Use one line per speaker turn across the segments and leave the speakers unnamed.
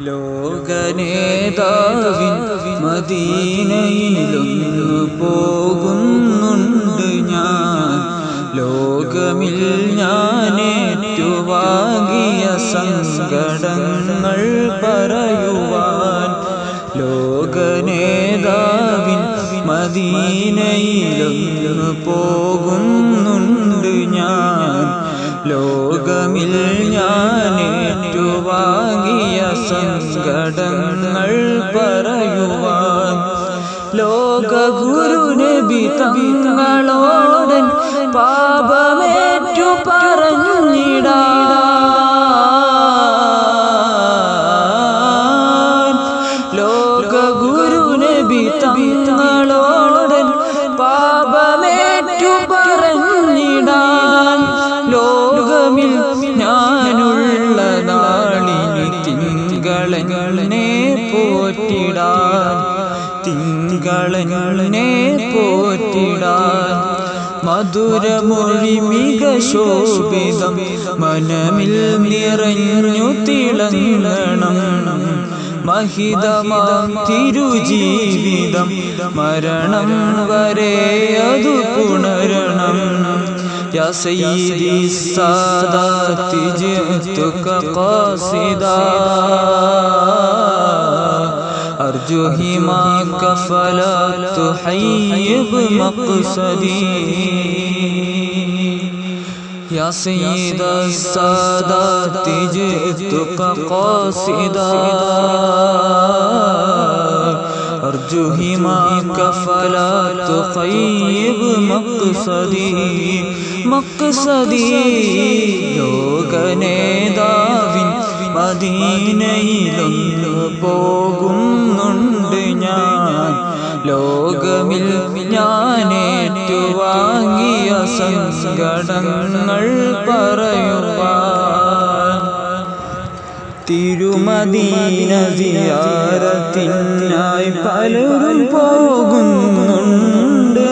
ലോകനേതാവിൻ മദീനയിലൊന്നു പോകുന്നുണ്ട് ഞാൻ. ലോകമിൽ ഞാനേറ്റുവാങ്ങിയ സങ്കടങ്ങൾ പറയുവാൻ ലോകനേതാവിൻ മദീനയിലൊന്നു പോകുന്നുണ്ട് ഞാൻ. ലോകമിൽ സങ്കടങ്ങൾ പറയുവാൻ ലോകഗുരു നബി തങ്ങളോടൻ പാപമേറ്റു പറഞ്ഞിടാ ലോകഗുരു നബി തങ്ങളോടൻ തിങ്കളങ്ങളെ പോറ്റിടാൻ മധുരമൊഴി മിക ശോഭിതം മനമിൽ നിറഞ്ഞു തിളങ്ങണം മഹിതമാം തിരുജീവിതം മരണം വരെ അതു പുണരണം يا سيدي السادات جئتك قاصدا ارجو ہی ماں کا فلا تو تحیب مقصدی یا سیدا تجہ ارجو ہی ماں کا فلا تو تخیب مقصدی مقصدی لوگنے دا മദീനയിലൊന്നു പോകുന്നുണ്ട് ഞാൻ. ലോകമിൽ ഞാനേറ്റുവാങ്ങിയ സങ്കടങ്ങൾ പറയുവാൻ. തിരുമദീന ജിയാരത്തിനായി പലരും പോകുന്നുണ്ട്.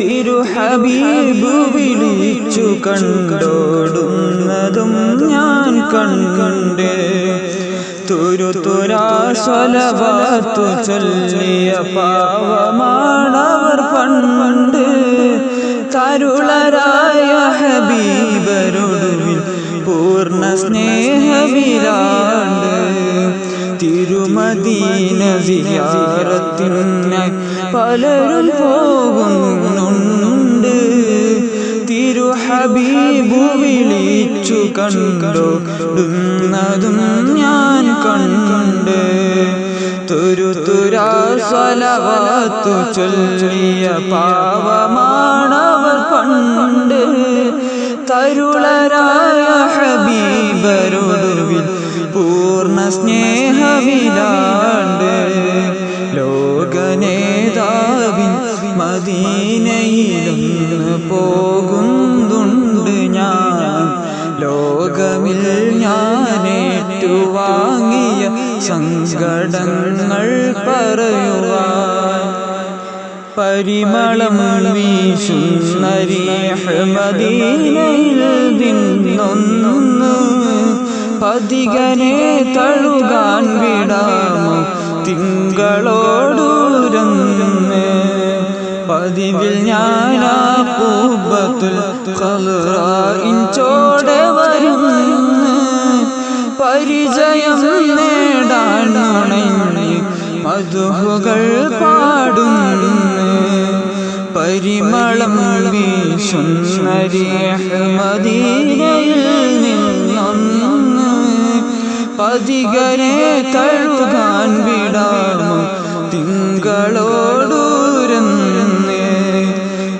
തിരു ഹബീബ് വിളിച്ചു കണ്ടോടുന്നതും ഞാൻ കണ്ട് തുരു തുരാ സ്വലവാത്തു ചൊല്ലിയ പാവമാണവർ പണ്ട്. തരുളരായ ഹബീബരുടുവിൽ പൂർണ സ്നേഹവിരാണ്ട്. തിരുമദീന സിയാറത്തിനായി പലരും പോകുന്നുണ്ട് തിരു ഹബീബു വിളിച്ചു കണ്ടോടുന്നതും ഞാൻ കണ്ട്. തുരു തുരാസ്വലവത്തു ചൊല്ലിയ പാവമാണവർ പണ്ട്. തരുളരായ ഹബീബരൊടുവിൽ പൂർണ സ്നേഹവിലാണ്ട് ലോകനേതാവിൻ മദീനയിലൊന്ന് പോകുന്നുണ്ട് സങ്കടങ്ങൾ പറയുവാൻ പരിമളം വീശുന്നരീഹമദീനയിൽ പതികനെ തഴുകാൻ വിടാമോ? തിങ്കളോടൂരന്ന് പതിവിൽ ഞാനാ പൂബത്തിൽ ചോടെ വരുന്നു മധുഹുകൾ പാടുന്നു. പരിമളം വീശുന്നരീഹമദീനയിൽ നിന്നൊന്ന് പതികരെ തഴുകാൻ വിടാമോ? തിങ്കളോടൂരന്ന്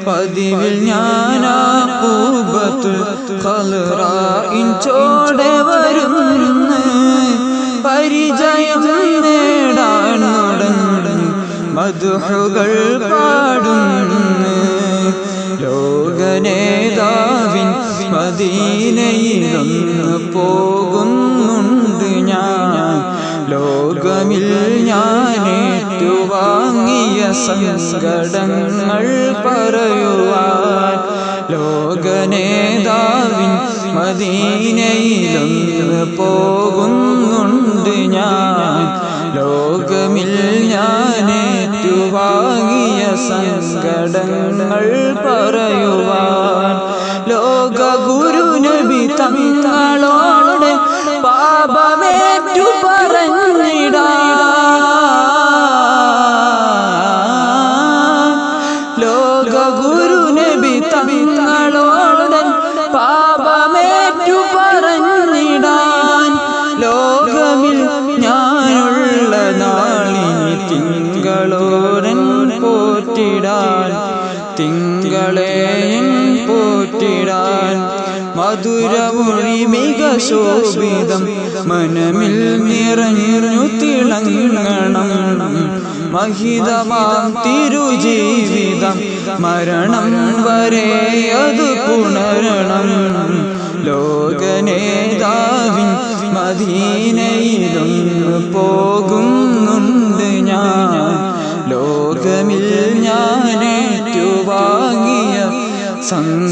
പതിവിൽ ഞാനാ പൂപത്തുൽ ചോടെ ദുഹുകൾ പാടുന്നു. ലോകനേതാവിൻ മദീനയിലൊന്ന് പോകുന്നുണ്ട് ഞാൻ. ലോകമിൽ ഞാനേറ്റുവാങ്ങിയ സങ്കടങ്ങൾ പറയുവാൻ. ലോകനേതാവിൻ മദീനയിലൊന്ന് പോകുന്നുണ്ട് ഞാൻ. ലോകമിൽ ഞാനേ ഏറ്റുവാങ്ങിയ സങ്കടങ്ങൾ പറയുവാൻ ലോകഗുരു നബി തങ്ങളോട് പാപം തിങ്കളെയും പോറ്റിടാൻ മധുരമൊഴി മിക ശോഭിതം മനമിൽ നിറഞ്ഞു തിളങ്ങണം. മഹിതമാം തിരുജീവിതം മരണം വരെ അത് ലോകമിൽ ഞാൻ ഏറ്റുവാങ്ങിയ സങ്കടങ്ങൾ